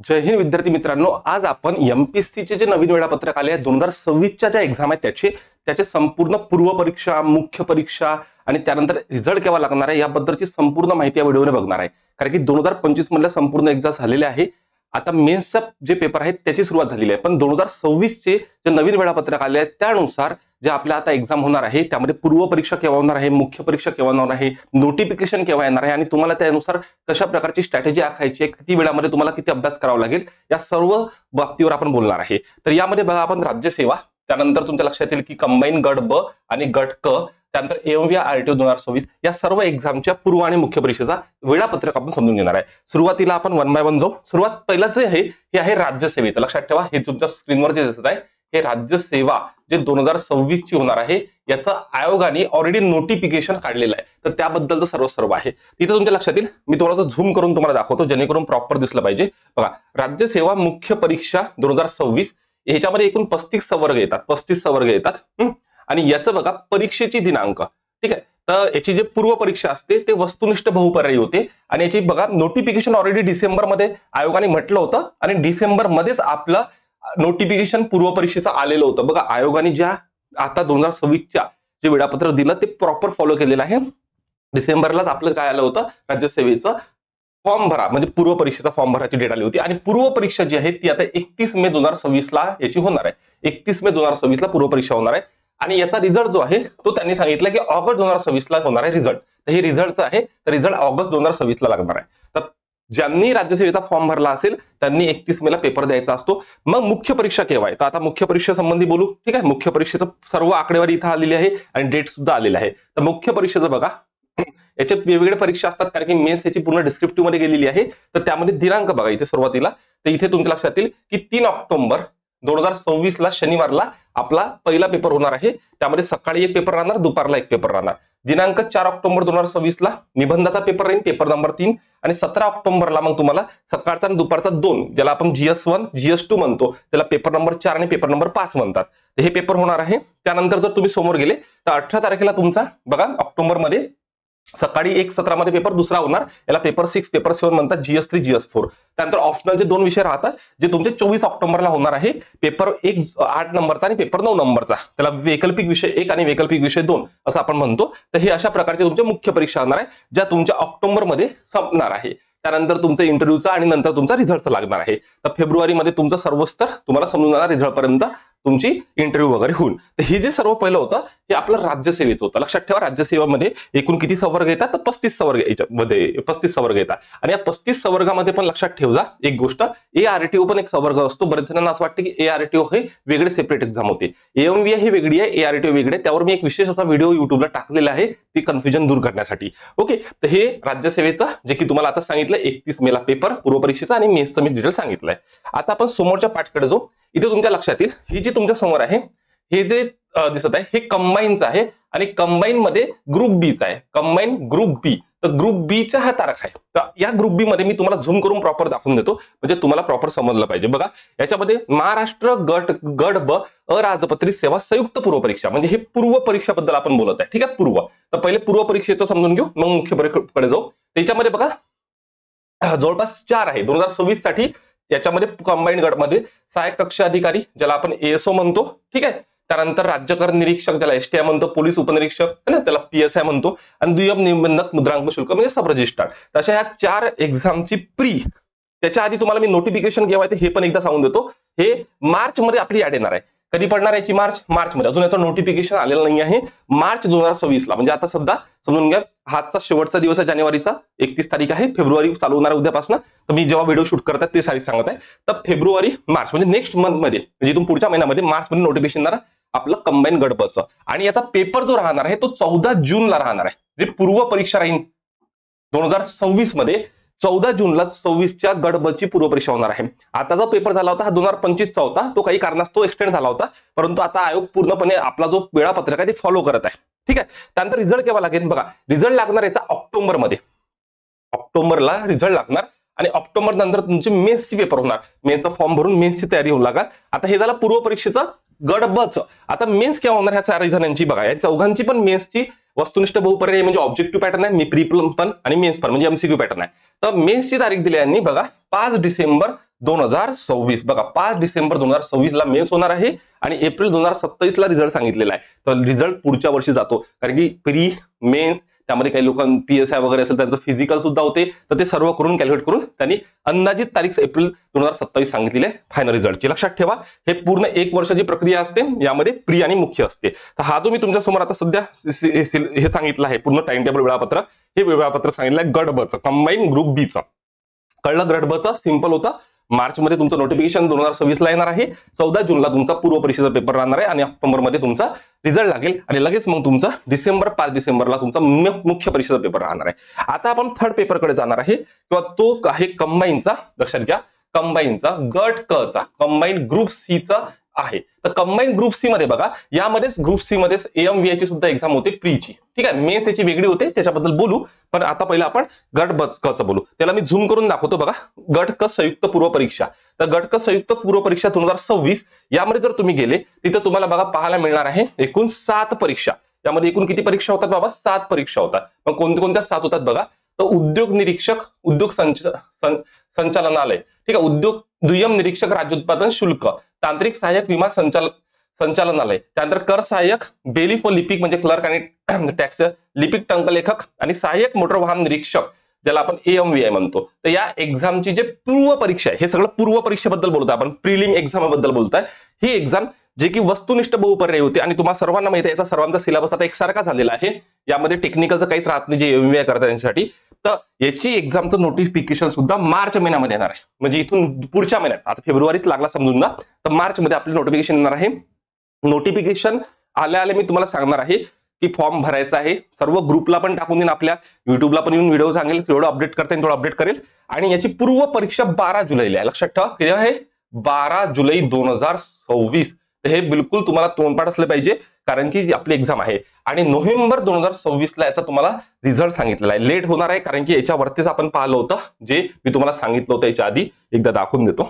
जय हिंद विद्यार्थी मित्रांनो आज आपण एमपीएससीचे जे नवीन वेळापत्रक आले आहे दोन हजार सव्वीसच्या ज्या एक्झाम आहेत त्याचे त्याचे संपूर्ण पूर्व परीक्षा मुख्य परीक्षा आणि त्यानंतर रिझल्ट केव्हा लागणार आहे याबद्दलची संपूर्ण माहिती या व्हिडिओने बघणार आहे. कारण की दोन हजार पंचवीस मधल्या संपूर्ण एक्झाम झालेल्या आहे. आता मेन्सचा जे पेपर आहेत त्याची सुरुवात झालेली आहे. पण दोन हजार सव्वीसचे जे नवीन वेळापत्रक आले आहेत त्यानुसार जे आपल्या आता एक्झाम होणार आहे त्यामध्ये पूर्व परीक्षा केव्हा होणार आहे मुख्य परीक्षा केव्हा होणार आहे नोटिफिकेशन केव्हा येणार आहे आणि तुम्हाला त्यानुसार कशा प्रकारची स्ट्रॅटेजी आखायची आहे किती वेळामध्ये तुम्हाला किती अभ्यास करावा लागेल या सर्व बाबतीवर आपण बोलणार आहे. तर यामध्ये बघा आपण राज्यसेवा त्यानंतर तुमच्या लक्षात येईल की कंबाईन गट ब आणि गट क त्यानंतर एमव्या आरटीओ दोन हजार सव्वीस या सर्व एक्झामच्या पूर्व आणि मुख्य परीक्षेचा वेळापत्रक आपण समजून घेणार आहे. सुरुवातीला आपण वन बाय वन जाऊ. सुरुवात पहिला जे आहे हे आहे राज्यसेवेचं. लक्षात ठेवा हे तुमच्या स्क्रीनवर जे दिसत आहे हे राज्यसेवा जे दोन हजार सव्वीस ची होणार आहे याचं आयोगाने ऑलरेडी नोटिफिकेशन काढलेलं आहे. तर त्याबद्दलचं सर्व सर्व आहे. तिथं तुमच्या लक्षात येईल. मी थोडासा झूम करून तुम्हाला दाखवतो जेणेकरून प्रॉपर दिसलं पाहिजे. बघा राज्यसेवा मुख्य परीक्षा दोन हजार सव्वीस ह्याच्यामध्ये एकूण पस्तीस संवर्ग येतात. पस्तीस संवर्ग येतात. आणि याचं बघा परीक्षेची दिनांक. ठीक आहे? तर याची जे पूर्व परीक्षा असते ते वस्तुनिष्ठ बहुपर्यायी होते. आणि याची बघा नोटिफिकेशन ऑलरेडी डिसेंबरमध्ये आयोगाने म्हटलं होतं आणि डिसेंबर मध्येच आपलं नोटिफिकेशन पूर्व परीक्षेचं आलेलं होतं. बघा आयोगाने ज्या आता दोन हजार सव्वीसच्या जे वेळापत्रक दिलं ते प्रॉपर फॉलो केलेलं आहे. डिसेंबरलाच आपलं काय आलं होतं? राज्यसेवेचं फॉर्म भरा. म्हणजे पूर्व परीक्षेचा फॉर्म भराची डेट आली होती. आणि पूर्व परीक्षा जी आहे ती आता एकतीस मे दोन हजार सव्वीसला याची होणार आहे. एकतीस मे दोन हजार सव्वीसला पूर्व परीक्षा होणार आहे. आणि याचा रिझल्ट जो आहे तो त्यांनी सांगितला की ऑगस्ट दोन हजार सव्वीस ला होणार आहे रिझल्ट तर हे रिझल्टचं आहे तर रिझल्ट ऑगस्ट दोन हजार सव्वीस ला लागणार आहे. तर ज्यांनी राज्यसेवेचा फॉर्म भरला असेल त्यांनी एकतीस मेला पेपर द्यायचा असतो. मग मुख्य परीक्षा केव्हा आहे? तर आता मुख्य परीक्षेसंबंधी बोलू. ठीक आहे? मुख्य परीक्षेचं सर्व आकडेवारी इथं आलेली आहे आणि डेट सुद्धा आलेली आहे. तर मुख्य परीक्षेचं बघा. याच्यात वेगवेगळ्या परीक्षा असतात कारण की मेन्स याची पूर्ण डिस्क्रिप्टिव्हमध्ये गेलेली आहे. तर त्यामध्ये दिनांक बघा इथे सुरुवातीला. तर इथे तुमच्या लक्षात येईल की तीन ऑक्टोबर दोन हजार सव्वीस ला शनिवारला आपला पहिला पेपर होणार आहे. त्यामध्ये सकाळी एक पेपर राहणार दुपारला एक पेपर राहणार. दिनांक चार ऑक्टोबर दोन हजार सव्वीस ला निबंधाचा पेपर राहील पेपर नंबर तीन. आणि सतरा ऑक्टोबरला मग तुम्हाला सकाळचा आणि दुपारचा दोन ज्याला आपण जीएस वन जीएस टू म्हणतो त्याला पेपर नंबर चार आणि पेपर नंबर पाच म्हणतात. तर हे पेपर होणार आहे. त्यानंतर जर तुम्ही समोर गेले तर अठरा तारखेला तुमचा बघा ऑक्टोबरमध्ये सकाळी एक सत्रामध्ये पेपर दुसरा होणार. याला पेपर सिक्स पेपर सेव्हन म्हणतात जीएस थ्री जीएस फोर त्यानंतर ऑप्शनल जे दोन विषय राहतात जे तुमचे चोवीस ऑक्टोबरला होणार आहे पेपर एक आठ नंबरचा आणि पेपर नऊ नंबरचा. त्याला वैकल्पिक विषय एक आणि वैकल्पिक विषय दोन असं आपण म्हणतो. तर हे अशा प्रकारचे तुमचे मुख्य परीक्षा होणार आहे ज्या तुमच्या ऑक्टोबरमध्ये संपणार आहे. त्यानंतर तुमचं इंटरव्ह्यूचा आणि नंतर तुमचा रिझल्टचा लागणार आहे. तर फेब्रुवारीमध्ये तुमचं सर्वस्तर तुम्हाला समजून जाणार रिझल्टपर्यंत तुमची इंटरव्ह्यू वगैरे होऊन तर हे जे सर्व पहिलं होतं हे आपलं राज्यसेवेचं होतं. लक्षात ठेवा राज्यसेवेमध्ये एकूण किती सवर्ग येतात? तर पस्तीस सवर्ग याच्यामध्ये पस्तीस सवर्ग येतात. आणि या पस्तीस सवर्गामध्ये पण लक्षात ठेवजा एक गोष्ट. ए आरटीओ पण एक सवर्ग असतो. बरेच जणांना असं वाटतं की ए आरटीओ हे वेगळे सेपरेट एक्झाम होते. एमव्ही हे वेगळी आहे ए आरटीओ वेगळे त्यावर मी एक विशेष असा व्हिडिओ युट्यूबला टाकलेला आहे ती कन्फ्युजन दूर करण्यासाठी. ओके तर हे राज्यसेवेचं जे की तुम्हाला आता सांगितलं एकतीस मेला पेपर पूर्व परीक्षेचा आणि मेसचं मी डिटेल सांगितलंय. आता आपण समोरच्या पाठकडे जाऊ. इथे तुमच्या लक्षात येईल. ही जी तुमच्यासमोर आहे हे जे दिसत आहे हे कंबाईनचं आहे आणि कंबाईन मध्ये ग्रुप बीचा आहे. कंबाईन ग्रुप बी तर ग्रुप बीच्या हा तारखा आहे. तर या ग्रुप बी मध्ये मी तुम्हाला झूम करून प्रॉपर दाखवून देतो. म्हणजे तुम्हाला प्रॉपर समजलं पाहिजे. बघा याच्यामध्ये महाराष्ट्र गट गट ब अराजपत्रित सेवा संयुक्त पूर्व परीक्षा. म्हणजे हे पूर्व परीक्षाबद्दल आपण बोलत आहे. ठीक आहे? पूर्व. तर पहिले पूर्व परीक्षेचं समजून घेऊ. मग मुख्य परीक्षेकडे जाऊ. त्याच्यामध्ये बघा जवळपास चार आहे. दोन हजार सव्वीससाठी याच्यामध्ये कंबाईंड गटमध्ये सहाय्यक कक्ष अधिकारी ज्याला आपण एएसओ म्हणतो ठीक आहे? त्यानंतर राज्यकर निरीक्षक ज्याला एसटीआय म्हणतो पोलीस उपनिरीक्षक है ना? त्याला पीएसआय म्हणतो आणि दुय्यम निबंधक मुद्रांक शुल्क म्हणजे सब रजिस्ट्रार अशा ह्या चार एक्झामची प्री त्याच्या आधी तुम्हाला मी नोटिफिकेशन केव्हा ते हे पण एकदा सांगून देतो. हे मार्च मध्ये आपली ऍड येणार आहे. कधी पडणार याची मार्च? मार्च मध्ये अजून याचं नोटिफिकेशन आलेलं नाही आहे. मार्च दोन हजार सव्वीसला. म्हणजे आता सध्या समजून घ्या हातचा शेवटचा दिवस आहे जानेवारीचा. एकतीस तारीख आहे. फेब्रुवारी चालू होणार आहे उद्यापासून. तर मी जेव्हा व्हिडिओ शूट करतात ते सारी सांगत आहे. तर फेब्रुवारी मार्च म्हणजे नेक्स्ट मंथमध्ये म्हणजे इथून पुढच्या महिन्यामध्ये मार्च मध्ये नोटिफिकेशन येणार आपलं कंबाईन गडबडचं. आणि याचा पेपर जो राहणार आहे तो चौदा जूनला राहणार आहे. जे पूर्व परीक्षा राहील दोन हजार सव्वीसमध्ये चौदा जूनला सव्वीसच्या गडबची पूर्वपरीक्षा होणार आहे. आता जो पेपर झाला होता हा दोन हजार पंचवीसचा होता. तो काही कारणास्तव एक्सटेंड झाला होता. परंतु आता आयोग पूर्णपणे आपला जो वेळापत्रक आहे ते फॉलो करत आहे. ठीक आहे? त्यानंतर रिझल्ट केव्हा लागेल? बघा रिझल्ट लागणार याचा ऑक्टोबरमध्ये. ऑक्टोबरला रिझल्ट लागणार. आणि ऑक्टोबर नंतर तुमचे मेन्सची पेपर होणार. मेन्सचा फॉर्म भरून मेन्सची तयारी होऊ लागणार आता हे झालं पूर्व परीक्षेचं गडबच. आता मेन्स केव्हा होणार ह्या चार जणांची बघा. या चौघांची पण मेन्सची वस्तुनिष्ठ बहुपर्याय म्हणजे ऑब्जेक्टिव्ह पॅटर्न आहे मी प्री पण आणि मेन्स पण म्हणजे एमसीक्यू पॅटर्न आहे. तर मेन्सची तारीख दिली यांनी बघा. पाच डिसेंबर दोन हजार सव्वीस. बघा पाच डिसेंबर दोन हजार सव्वीस ला मेन्स होणार आहे आणि एप्रिल दोन हजार सत्तावीस ला रिझल्ट सांगितलेला आहे. तर रिझल्ट पुढच्या वर्षी जातो. कारण की प्री मेन्स त्यामध्ये काही लोक पी एस आय वगैरे असेल त्यांचं फिजिकल सुद्धा होते. तर ते सर्व करून कॅल्क्युलेट करून त्यांनी अंदाजित तारीख एप्रिल दोन हजार सत्तावीस सांगितलेली आहे फायनल रिझल्टची लक्षात ठेवा. हे पूर्ण एक वर्षाची प्रक्रिया असते. यामध्ये प्री आणि मुख्य असते. तर हा जो मी तुमच्यासमोर आता सध्या हे सांगितलं आहे पूर्ण टाइम टेबल वेळापत्रक. हे वेळापत्रक सांगितलं आहे गडबचं कंबाईन ग्रुप बीचं कळलं गडबचं सिंपल होतं. मार्चमध्ये तुमचं नोटिफिकेशन दोन हजार सव्वीसला येणार आहे. चौदा जूनला तुमचा पूर्व परीक्षेचा पेपर राहणार आहे आणि ऑक्टोबरमध्ये तुमचा रिझल्ट लागेल. आणि लगेच मग तुमचा डिसेंबर पाच डिसेंबरला तुमचा मुख्य परीक्षेचा पेपर राहणार आहे. आता आपण थर्ड पेपरकडे जाणार आहे. किंवा तो आहे कंबाईनचा लक्षात घ्या. कंबाईनचा गट क चा कंबाईन ग्रुप सी चा आहे. तर कंबाईन ग्रुप सी मध्ये बघा यामध्येच ग्रुप सी मध्ये एम ची सुद्धा एक्झाम होते प्रीची ठीक आहे? मेन्स त्याची वेगळी होते त्याच्याबद्दल बोलू. पण आता पहिलं आपण गट ब बोलू. त्याला मी झूम करून दाखवतो बघा. गट क संयुक्त पूर्व परीक्षा. तर गट क संयुक्त पूर्व परीक्षा दोन हजार सव्वीस यामध्ये जर तुम्ही गेले तिथं तुम्हाला बघा पाहायला मिळणार आहे एकूण सात परीक्षा. यामध्ये एकूण किती परीक्षा होतात बाबा? सात परीक्षा होतात. मग कोणत्या कोणत्या सात होतात बघा? तर उद्योग निरीक्षक उद्योग संच संचालनालय. ठीक आहे? उद्योग दुय्यम निरीक्षक राज्य उत्पादन शुल्क. तांत्रिक सहाय्यक विमा संचाल संचालनालय. त्यानंतर कर सहाय्यक बेलिफ व लिपिक म्हणजे क्लर्क आणि टॅक्स लिपिक टंकलेखक आणि सहाय्यक मोटर वाहन निरीक्षक ज्याला आपण एम व्ही आय म्हणतो. तर या एक्झामची जे पूर्व परीक्षा आहे हे सगळं पूर्व परीक्षेबद्दल बोलतोय आपण. प्रिलिम एक्झामबद्दल बोलतोय. ही एक्झाम जे की वस्तुनिष्ठ बहुपर्यायी होते आणि तुम्हाला सर्वांना माहिती आहे याचा सर्वांचा सिलेबस आता एकसारखा झालेला आहे. यामध्ये टेक्निकलचं काहीच राहत नाही जे एम करतात त्यांच्यासाठी. तर याची एक्झामचं नोटिफिकेशन सुद्धा मार्च महिन्यामध्ये येणार आहे. म्हणजे इथून पुढच्या महिन्यात आता फेब्रुवारीच लागला समजून ना तर मार्च मध्ये आपलं नोटिफिकेशन येणार आहे. नोटिफिकेशन आल्या आल्या मी तुम्हाला सांगणार आहे की फॉर्म भरायचा आहे. सर्व ग्रुपला पण टाकून देईन आपल्या. युट्यूबला पण येऊन व्हिडिओ सांगेल. तेवढं अपडेट करता येईल तेवढं अपडेट करेल. आणि याची पूर्व परीक्षा बारा जुलैला आहे. लक्षात ठेवा किती आहे? बारा जुलै दोन हजार सव्वीस. तर हे बिलकुल तुम्हाला तोंडपाठ असलं पाहिजे कारण की आपली एक्झाम आहे आणि नोव्हेंबर दोन हजार सव्वीसला याचा तुम्हाला रिझल्ट सांगितलेला आहे. लेट होणार आहे कारण की याच्यावरतीच आपण पाहिलं होतं जे मी तुम्हाला सांगितलं होतं याच्या आधी. एकदा दाखवून देतो.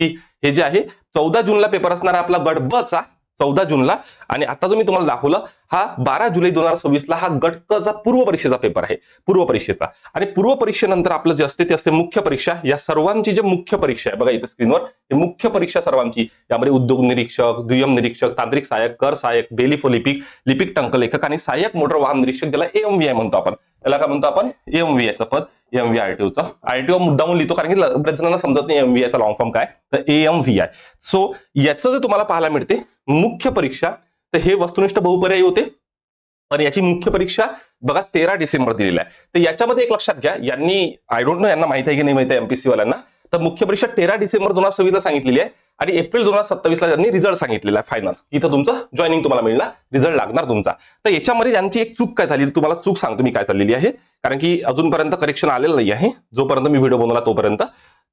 की हे जे आहे चौदा जूनला पेपर असणार आहे आपला गट ब चा चौदा जूनला. आणि आता जो मी तुम्हाला दाखवलं हा बारा जुलै दोन हजार सव्वीसला हा गटकचा पूर्व परीक्षेचा पेपर आहे. पूर्व परीक्षेचा. आणि पूर्व परीक्षेनंतर आपलं जे असते ते असते मुख्य परीक्षा. या सर्वांची जे मुख्य परीक्षा आहे बघा इथे स्क्रीनवर हे मुख्य परीक्षा सर्वांची. यामध्ये उद्योग निरीक्षक दुय्यम निरीक्षक तांत्रिक सहाय्यक कर सहाय्यक बेलिफो लिपिक लिपिक टंकलेखक आणि सहाय्यक मोटर वाहन निरीक्षक ज्याला एम आय म्हणतो आपण. त्याला काय म्हणतो आपण? एम पद. एम व्ही आरटीओचं आरटीओ म्हणून लिहितो कारण की बऱ्याच जणांना समजत नाही एम व्ही आयचा लॉंग फॉर्म काय तर एम व्ही आय सो याचं जर तुम्हाला पाहायला मिळते मुख्य परीक्षा तर हे वस्तुनिष्ठ बहुपर्यायी होते. पण याची मुख्य परीक्षा बघा तेरा डिसेंबर दिलेली आहे. तर याच्यामध्ये एक लक्षात घ्या यांनी आय डोंट नो यांना माहिती आहे की नाही माहिती आहे एमपीसी वाल्यांना तर मुख्य परीक्षा तेरा डिसेंबर दोन हजार सव्वीसला सांगितलेली आहे आणि एप्रिल दोन हजार सत्तावीसला त्यांनी रिझल्ट सांगितलेला आहे फायनल इथं तुमचं जॉईनिंग तुम्हाला मिळणार रिझल्ट लागणार तुमचा. तर याच्यामध्ये त्यांची एक चूक काय झाली तुम्हाला चूक सांगतो मी काय चाललेली आहे. कारण की अजूनपर्यंत करेक्शन आलेलं नाही आहे. जोपर्यंत मी व्हिडिओ बनवला तोपर्यंत.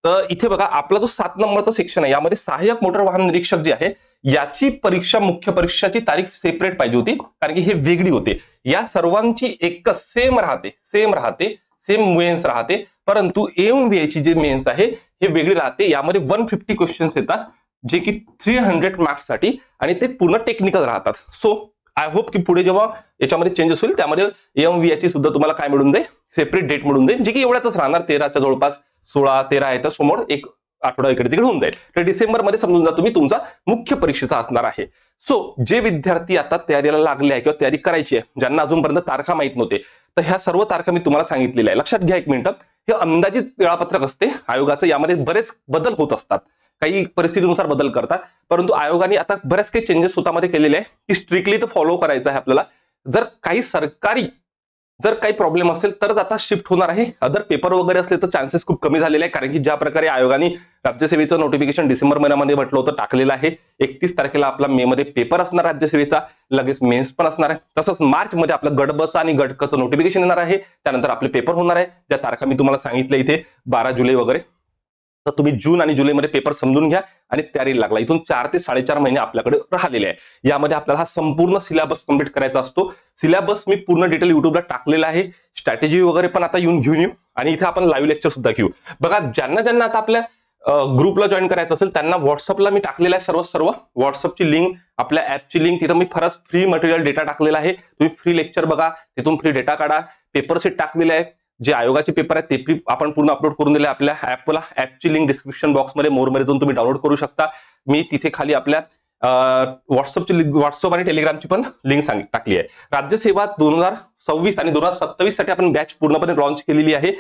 तर इथे बघा आपला जो सात नंबरचा सेक्शन आहे यामध्ये सहाय्यक मोटर वाहन निरीक्षक जे आहे याची परीक्षा मुख्य परीक्षाची तारीख सेपरेट पाहिजे होती. कारण की हे वेगळी होते. या सर्वांची एकच सेम राहते सेम राहते सेम मुएन्स राहते. परंतु एम ची जे मेन्स आहे हे वेगळी राहते. यामध्ये वन फिफ्टी क्वेश्चन्स येतात जे की थ्री हंड्रेड मार्क्ससाठी आणि ते पूर्ण टेक्निकल राहतात. सो आय होप की पुढे जेव्हा याच्यामध्ये चेंजेस होईल त्यामध्ये एम ची सुद्धा तुम्हाला काय मिळून जाईल? सेपरेट डेट मिळून जाईल जे की एवढ्याच राहणार. तेराच्या जवळपास सोळा तेरा आहे तर समोर एक आठवडा इकडे तिकडे होऊन जाईल. तर डिसेंबरमध्ये समजून जा तुम्ही तुमचा मुख्य परीक्षेचा असणार आहे. सो जे विद्यार्थी आता तयारीला लागले आहे किंवा तयारी करायची आहे ज्यांना अजूनपर्यंत तारखा माहीत नव्हते तर ह्या सर्व तारखा मी तुम्हाला सांगितलेल्या आहे लक्षात घ्या एक मिनिट. हे अंदाजित वेळापत्रक असते. आयोगाचं यामध्ये बरेच बदल होत असतात. काही परिस्थितीनुसार बदल करतात. परंतु आयोगाने आता बऱ्याच काही चेंजेस स्वतःमध्ये केलेले आहे की स्ट्रिक्टली तर फॉलो करायचं आहे आपल्याला. जर काही सरकारी जर काही प्रॉब्लेम असेल तरच आता शिफ्ट होणार आहे. अदर पेपर वगैरे असले तर चान्सेस खूप कमी झालेले आहे कारण की ज्या प्रकारे आयोगाने राज्यसेवेचं नोटिफिकेशन डिसेंबर महिन्यामध्ये म्हटलं होतं टाकलेलं आहे. एकतीस तारखेला आपला मे मध्ये पेपर असणार राज्यसेवेचा. लगेच मेन्स पण असणार आहे. तसंच मार्च मध्ये आपलं गडबचं आणि गडकचं नोटिफिकेशन येणार आहे. त्यानंतर आपले पेपर होणार आहे. ज्या तारखा मी तुम्हाला सांगितलं इथे बारा जुलै वगैरे. तर तुम्ही जून आणि जुलैमध्ये पेपर समजून घ्या आणि तयारी लागला. इथून चार ते साडेचार महिने आपल्याकडे राहिलेले आहे. यामध्ये आपल्याला हा संपूर्ण सिलेबस कंप्लीट करायचा असतो. सिलेबस मी पूर्ण डिटेल युट्यूबला टाकलेला आहे. स्ट्रॅटेजी वगैरे पण आता येऊन घेऊन येऊ आणि इथे आपण लाईव्ह लेक्चर सुद्धा घेऊ. बघा ज्यांना ज्यांना आता आपल्या ग्रुपला जॉईन करायचं असेल त्यांना व्हॉट्सअपला मी टाकलेलं आहे सर्व सर्व. व्हॉट्सअपची लिंक आपल्या ऍपची लिंक तिथं मी खरंच फ्री मटेरियल डेटा टाकलेला आहे. तुम्ही फ्री लेक्चर बघा. तिथून फ्री डेटा काढा. पेपर सेट टाकलेले आहे. जे आयोगाचे पेपर आहेत ते पी आपण पूर्ण अपलोड करून दिले आपल्या ऍपला ऍपची लिंक डिस्क्रिप्शन बॉक्समध्ये मोरमध्ये जाऊन तुम्ही डाउनलोड करू शकता. मी तिथे खाली आपल्या व्हॉट्सअपची लिंक व्हॉट्सअप आणि टेलिग्रामची पण लिंक सांग टाकली आहे. राज्यसेवा दोन हजार सव्वीस आणि दोन हजार सत्तावीससाठी आपण बॅच पूर्णपणे लॉन्च केलेली आहे.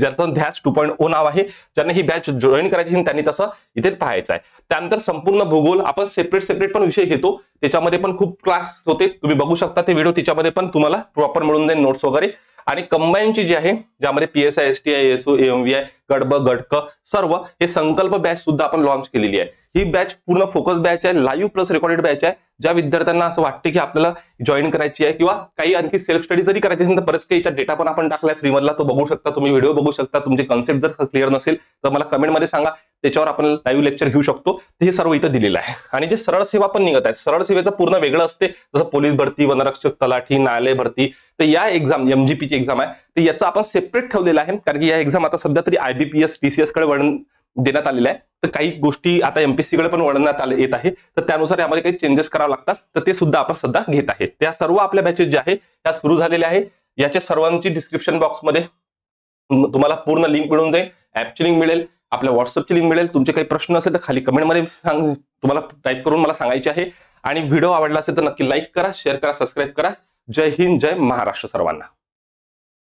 ज्याचं बॅच टू पॉईंट ओ नाव आहे. ज्यांना ही बॅच जॉईन करायची आहे, त्यांनी तसं इथे पाहायचं आहे. त्यानंतर संपूर्ण भूगोल आपण सेपरेट सेपरेट पण विषय घेतो. त्याच्यामध्ये पण खूप क्लास होते. तुम्ही बघू शकता ते व्हिडिओ त्याच्यामध्ये पण तुम्हाला प्रॉपर मिळून जाईल नोट्स वगैरे. आणि कंबाईनची जी आहे ज्यामध्ये P S T I SO MVI गडब गडक सर्व हे संकल्प बॅच सुद्धा आपण लॉन्च केलेली आहे. ही बॅच पूर्ण फोकस बॅच आहे लाईव्ह प्लस रेकॉर्डेड बॅच आहे. ज्या विद्यार्थ्यांना असं वाटते की आपल्याला जॉईन करायची आहे किंवा काही आणखी सेल्फ स्टडी जरी करायची असेल तर बरेच काही डेटा पण आपण टाकलाय. फ्रीमधला तो बघू शकता तुम्ही व्हिडिओ बघू शकता. तुमचे कन्सेप्ट जर क्लिअर नसेल तर मला कमेंटमध्ये सांगा. त्याच्यावर आपण लाईव्ह लेक्चर घेऊ शकतो. हे सर्व इथं दिलेलं आहे. आणि जे सरळ सेवा पण निघत आहे सरळ सेवेचं पूर्ण वेगळं असते. जसं पोलीस भरती वनरक्षक तलाठी न्यायालय भरती. तर या एक्झाम एमजीपीची एक्झाम आहे. तर याचा आपण सेपरेट ठेवलेलं आहे. कारण की या एक्झाम आता सध्या तरी आयबीपीएस टीसीएसकडे वळण देण्यात आलेलं आहे. तर काही गोष्टी आता एमपीसी कडे पण वळण्यात आले येत आहे. तर त्यानुसार यामध्ये काही चेंजेस करावे लागतात. तर ते सुद्धा आपण सध्या घेत आहे. त्या सर्व आपल्या बॅचेस ज्या आहे त्या सुरू झालेल्या आहे. याच्या सर्वांची डिस्क्रिप्शन बॉक्समध्ये तुम्हाला पूर्ण लिंक मिळून जाईल. ऍपची लिंक मिळेल. आपल्या व्हॉट्सअपची लिंक मिळेल. तुमचे काही प्रश्न असेल तर खाली कमेंटमध्ये सांग तुम्हाला टाईप करून मला सांगायचे आहे. आणि व्हिडिओ आवडला असेल तर नक्की लाईक करा शेअर करा सबस्क्राईब करा. जय हिंद जय महाराष्ट्र सर्वांना.